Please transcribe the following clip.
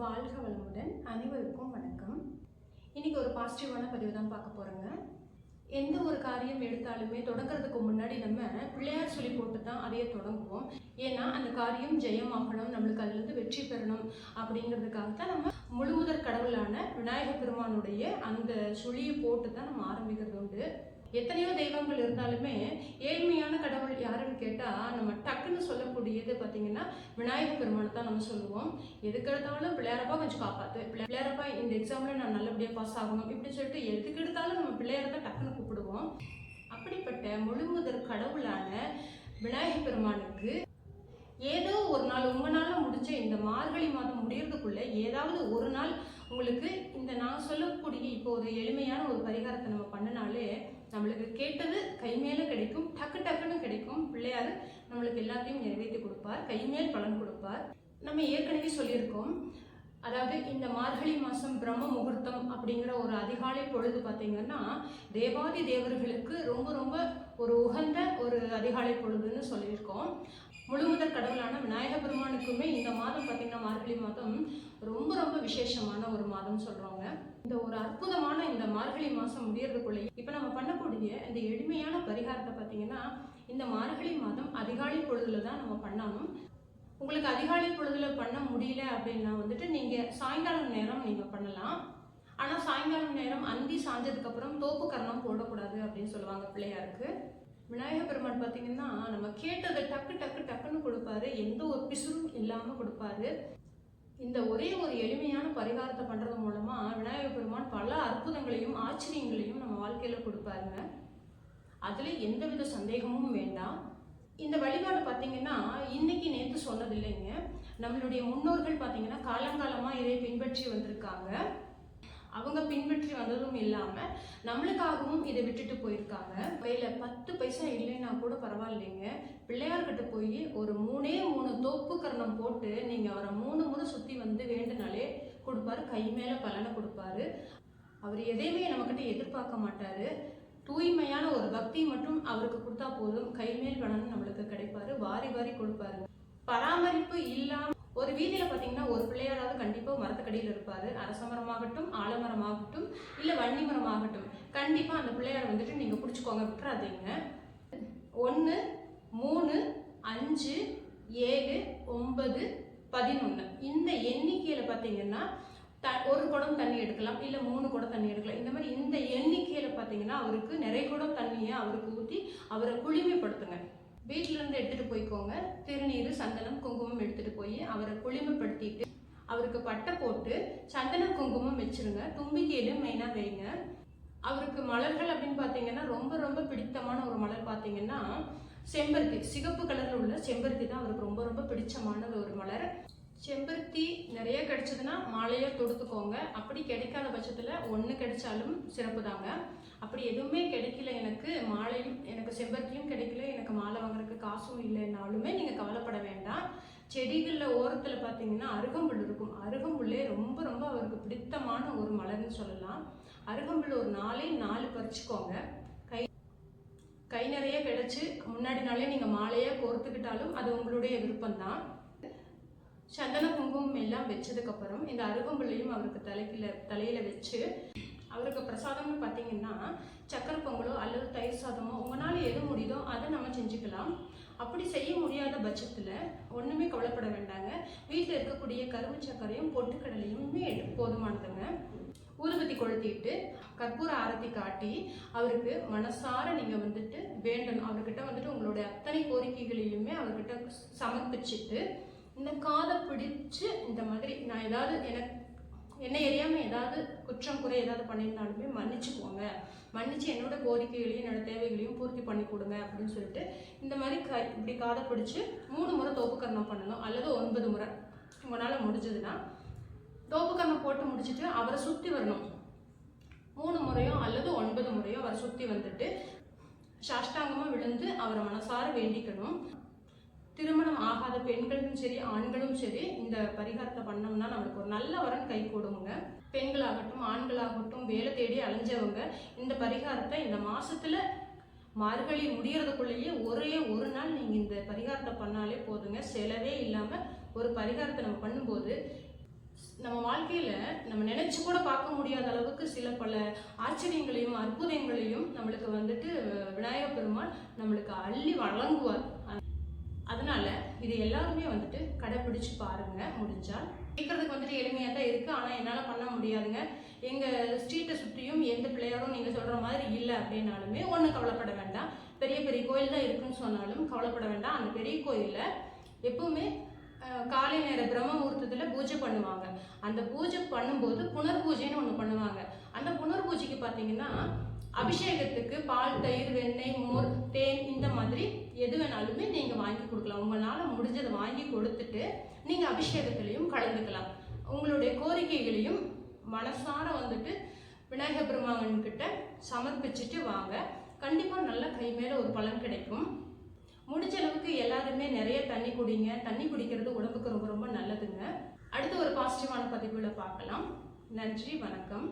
வாழ்க வளமுடன் அனைவருக்கும் வணக்கம். இன்றைக்கி ஒரு பாசிட்டிவான பதிவு தான் பார்க்க போகிறோங்க எந்த ஒரு காரியம் எடுத்தாலுமே தொடங்குறதுக்கு முன்னாடி நம்ம பிள்ளையார் சொல்லி போட்டு தான் அதையே தொடங்குவோம். ஏன்னா அந்த காரியம் ஜெயமாகணும் நம்மளுக்கு அதுலேருந்து வெற்றி பெறணும் அப்படிங்கிறதுக்காக தான் நம்ம முழுமுதற் கடவுளான விநாயகர் பெருமானுடைய அந்த சுழியை போட்டு தான் நம்ம ஆரம்பிக்கிறது உண்டு. எத்தனையோ தெய்வங்கள் இருக்கு யாருன்னு கேட்டால் நம்ம டக்குன்னு சொல்லக்கூடியது பார்த்தீங்கன்னா விநாயகர் பெருமானை தான் நம்ம சொல்லுவோம். எதுக்கு எடுத்தாலும் பிள்ளையாரப்பா கொஞ்சம் காப்பாற்று பிள்ளையாரப்பா இந்த எக்ஸாமில் நான் நல்லபடியாக பாஸ் ஆகணும் இப்படி சொல்லிட்டு எதுக்கு எடுத்தாலும் நம்ம பிள்ளையாரை தான் டக்குன்னு கூப்பிடுவோம். அப்படிப்பட்ட முழுமுதற் கடவுளான விநாயகர் பெருமானுக்கு ஏதோ ஒரு நாள் உங்களால் முடிஞ்ச இந்த மார்கழி மாதம் முடியறதுக்குள்ளே ஏதாவது ஒரு நாள் உங்களுக்கு இந்த நான் சொல்லக்கூடிய இப்போ ஒரு எளிமையான ஒரு பரிகாரத்தை நம்ம பண்ணினாலே நம்மளுக்கு கேட்டது கை மேலே கிடைக்கும் டக்கு டக்குன்னு கிடைக்கும். பிள்ளையார் நம்மளுக்கு எல்லாத்தையும் நிறைவேற்றி கொடுப்பார். கை மேல் பலன் கொடுப்பார். நம்ம ஏற்கனவே சொல்லியிருக்கோம். அதாவது இந்த மார்கழி மாதம் பிரம்ம முகூர்த்தம் அப்படிங்கிற ஒரு அதிகாலை பொழுது பார்த்தீங்கன்னா தேவாதி தேவர்களுக்கு ரொம்ப ரொம்ப ஒரு உகந்த அதிகாலை பொழுதுன்னு சொல்லியிருக்கோம். முழுமுதற் கடவுளான விநாயக பெருமானுக்குமே இந்த மாதம் பார்த்தீங்கன்னா மார்கழி மாதம் ரொம்ப ரொம்ப விசேஷமான ஒரு மாதம் சொல்கிறாங்க இந்த ஒரு அற்புதமான இந்த மார்கழி மாதம் முடியறதுக்குள்ளே இப்போ நம்ம பண்ணக்கூடிய இந்த எளிமையான பரிகாரத்தை பார்த்தீங்கன்னா இந்த மார்கழி மாதம் அதிகாலை பொழுதுல தான் நம்ம பண்ணணும். உங்களுக்கு அதிகாலை பொழுதுல பண்ண முடியல அப்படின்னா வந்துட்டு நீங்கள் சாயங்காலம் நேரம் நீங்கள் பண்ணலாம். ஆனால் சாயங்காலம் நேரம் அந்தி சாஞ்சதுக்கப்புறம் தோப்பு கரணம் போடக்கூடாது அப்படின்னு சொல்லுவாங்க பிள்ளையாருக்கு. விநாயக பெருமான் பார்த்தீங்கன்னா நம்ம கேட்டதை டக்கு டக்கு டக்குன்னு கொடுப்பாரு. எந்த ஒரு பிசுறும் இல்லாமல் கொடுப்பாரு. இந்த ஒரே ஒரு எளிமையான பரிகாரத்தை பண்ணுறது மூலமாக விநாயக பெருமான் பல அற்புதங்களையும் ஆச்சரியங்களையும் நம்ம வாழ்க்கையில் கொடுப்பாருங்க. அதில் எந்தவித சந்தேகமும் வேண்டாம். இந்த வழிபாடு பார்த்தீங்கன்னா இன்னைக்கு நேற்று சொன்னது இல்லைங்க. நம்மளுடைய முன்னோர்கள் பார்த்தீங்கன்னா காலங்காலமாக இதை பின்பற்றி வந்திருக்காங்க. அவங்க பின்பற்றி வந்ததும் இல்லாமல் நம்மளுக்காகவும் இதை விட்டுட்டு போயிருக்காங்க. கையில் பத்து பைசா இல்லைன்னா கூட பரவாயில்லைங்க. பிள்ளையார்கிட்ட போய் ஒரு மூணே மூணு தோப்பு கரணம் போட்டு நீங்கள் அவரை மூணு முறை சுற்றி வந்து வேண்டுனாலே கொடுப்பாரு. கை மேலே பலனை கொடுப்பாரு. அவர் எதையுமே நம்மக்கிட்ட எதிர்பார்க்க மாட்டார். தூய்மையான ஒரு பக்தி மட்டும் அவருக்கு கொடுத்தா போதும். கைமேல் பலன் நம்மளுக்கு கிடைப்பாரு. வாரி வாரி கொடுப்பாரு. பராமரிப்பு இல்லை ஒரு வீதியில பாத்தீங்கன்னா ஒரு பிள்ளையாராவது கண்டிப்பா இருப்பார். அரசமரமாகட்டும் ஆலமரமாகட்டும் இல்லை வன்னி மரமாகட்டும் கண்டிப்பாக அந்த பிள்ளையார் வந்துட்டு நீங்கள் பிடிச்சிக்கோங்க விட்டுறாதீங்க. ஒன்று மூணு அஞ்சு ஏழு ஒன்பது பதினொன்று இந்த எண்ணிக்கையில் பார்த்தீங்கன்னா த ஒரு குடம் தண்ணி எடுக்கலாம் இல்லை மூணு குடம் தண்ணி எடுக்கலாம். இந்த மாதிரி இந்த எண்ணிக்கையில் பார்த்தீங்கன்னா அவருக்கு நிறைய குடம் தண்ணியை அவருக்கு ஊற்றி அவரை குளிமைப்படுத்துங்க. வீட்டிலேருந்து எடுத்துகிட்டு போய்க்கோங்க. திருநீர் சந்தனம் குங்குமம் எடுத்துகிட்டு போய் அவரை குளிமைப்படுத்திட்டு அவருக்கு பட்டை போட்டு சந்தன குங்குமம் வச்சிருங்க. தும்பிக்கையில மெயினாக வைங்க. அவருக்கு மலர்கள் அப்படின்னு பார்த்தீங்கன்னா ரொம்ப ரொம்ப பிடித்தமான ஒரு மலர் பார்த்தீங்கன்னா செம்பருத்தி. சிகப்பு கலரில் உள்ள செம்பருத்தி தான் அவருக்கு ரொம்ப ரொம்ப பிடிச்சமான ஒரு மலர். செம்பருத்தி நிறைய கிடைச்சதுன்னா மாலையாக தொடுத்துக்கோங்க. அப்படி கிடைக்காத பட்சத்தில் ஒன்று கிடைச்சாலும் சிறப்பு தாங்க. அப்படி எதுவுமே கிடைக்கல எனக்கு மாலையும் எனக்கு செம்பருத்தியும் கிடைக்கல. எனக்கு மாலை வாங்குறதுக்கு காசும் இல்லைன்னாலுமே நீங்கள் கவலைப்பட வேண்டாம். செடிகளில் ஓரத்தில் பார்த்தீங்கன்னா அருகம்புல் இருக்கும். அருகம்புல்லே ரொம்ப ரொம்ப அவருக்கு பிடித்தமான ஒரு மலர்னு சொல்லலாம். அருகம்புல் ஒரு நாளே நாலு பறிச்சுக்கோங்க. கை கை நிறைய கிடச்சி முன்னாடி நாளே நீங்கள் மாலையாக கோர்த்துக்கிட்டாலும் அது உங்களுடைய விருப்பம்தான். சந்தன குங்குமம் எல்லாம் வச்சதுக்கப்புறம் இந்த அருகம்புல்லையும் அவருக்கு தலைக்கில தலையில் வச்சு அவருக்கு பிரசாதம்னு பார்த்தீங்கன்னா சக்கரை பொங்கலோ அல்லது தயிர் சாதமோ உங்களால் எது முடியுதோ அதை நம்ம செஞ்சுக்கலாம். அப்படி செய்ய முடியாத பட்சத்தில் ஒன்றுமே கவலைப்பட வேண்டாங்க. வீட்டில் இருக்கக்கூடிய கரும்பு சர்க்கரையும் பொட்டுக்கடலையுமே போதுமானதுங்க. ஊதுபத்தி கொளுத்திட்டு கற்பூர ஆரத்தி காட்டி அவருக்கு மனசார நீங்கள் வந்துட்டு வேண்டணும். அவர்கிட்ட வந்துட்டு உங்களுடைய அத்தனை கோரிக்கைகளையுமே அவர்கிட்ட சமர்ப்பிச்சுட்டு இந்த காதை பிடிச்சு இந்த மாதிரி நான் ஏதாவது எனக்கு என்னை எரியாமல் ஏதாவது குற்றம் குறை ஏதாவது பண்ணியிருந்தாலுமே மன்னிச்சுக்கோங்க. மன்னிச்சு என்னோட கோரிக்கைகளையும் என்னோட தேவைகளையும் பூர்த்தி பண்ணி கொடுங்க அப்படின்னு சொல்லிட்டு இந்த மாதிரி க இப்படி காதை பிடிச்சி மூணு முறை தோப்புக்கரணம் பண்ணணும் அல்லது ஒன்பது முறை. உங்களால் முடிஞ்சதுன்னா தோப்புக்கரணம் போட்டு முடிச்சுட்டு அவரை சுற்றி வரணும். மூணு முறையோ அல்லது ஒன்பது முறையோ அவரை சுற்றி வந்துட்டு சாஷ்டாங்கமாக விழுந்து அவரை மனசார வேண்டிக்கணும். திருமணம் ஆகாத பெண்களும் சரி ஆண்களும் சரி இந்த பரிகாரத்தை பண்ணோம்னா நம்மளுக்கு ஒரு நல்ல வரன் கை கொடுங்க பெண்களாகட்டும் ஆண்களாகட்டும் வேலை தேடி அலைஞ்சவங்க இந்த பரிகாரத்தை இந்த மாசத்துல மார்கழி முடியறதுக்குள்ளேயே ஒரே ஒரு நாள் நீங்கள் இந்த பரிகாரத்தை பண்ணாலே போதுங்க. செலவே இல்லாமல் ஒரு பரிகாரத்தை நம்ம பண்ணும்போது நம்ம வாழ்க்கையில நம்ம நினைச்சு கூட பார்க்க முடியாத அளவுக்கு சில பல ஆச்சரியங்களையும் அற்புதங்களையும் நம்மளுக்கு வந்துட்டு விநாயகர் பெருமாள் நம்மளுக்கு அள்ளி வழங்குவார். அதனால இது எல்லாருமே வந்துட்டு கடைப்பிடிச்சு பாருங்க முடிஞ்சால். கேட்கறதுக்கு வந்துட்டு எளிமையாக தான் இருக்குது ஆனால் என்னால் பண்ண முடியாதுங்க. எங்கள் ஸ்ட்ரீட்டை சுற்றியும் எந்த பிள்ளையாரும் நீங்கள் சொல்கிற மாதிரி இல்லை அப்படின்னாலுமே ஒன்றும் கவலைப்பட வேண்டாம். பெரிய பெரிய கோயில் தான் இருக்குன்னு சொன்னாலும் கவலைப்பட வேண்டாம். அந்த பெரிய கோயிலில் எப்பவுமே காலை நேர பிரம்ம முகூர்த்தத்தில் பூஜை பண்ணுவாங்க. அந்த பூஜை பண்ணும்போது புனர் பூஜைன்னு ஒன்று பண்ணுவாங்க. அந்த புனர் பூஜைக்கு பார்த்தீங்கன்னா அபிஷேகத்துக்கு பால் தயிர் வெண்ணெய் மோர் தேன் இந்த மாதிரி எது வேணாலுமே நீங்க வாங்கி கொடுக்கலாம். உங்களால முடிஞ்சதை வாங்கி கொடுத்துட்டு நீங்க அபிஷேகத்திலையும் கலந்துக்கலாம். உங்களுடைய கோரிக்கைகளையும் மனசார வந்துட்டு விநாயகர் பெருமான் கிட்ட சமர்ப்பிச்சுட்டு வாங்க. கண்டிப்பா நல்ல கை மேல ஒரு பலன் கிடைக்கும். முடிஞ்ச அளவுக்கு எல்லாருமே நிறைய தண்ணி குடிங்க. தண்ணி குடிக்கிறது உடம்புக்கு ரொம்ப ரொம்ப நல்லதுங்க. அடுத்து ஒரு பாசிட்டிவான பதிவுல பார்க்கலாம். நன்றி வணக்கம்.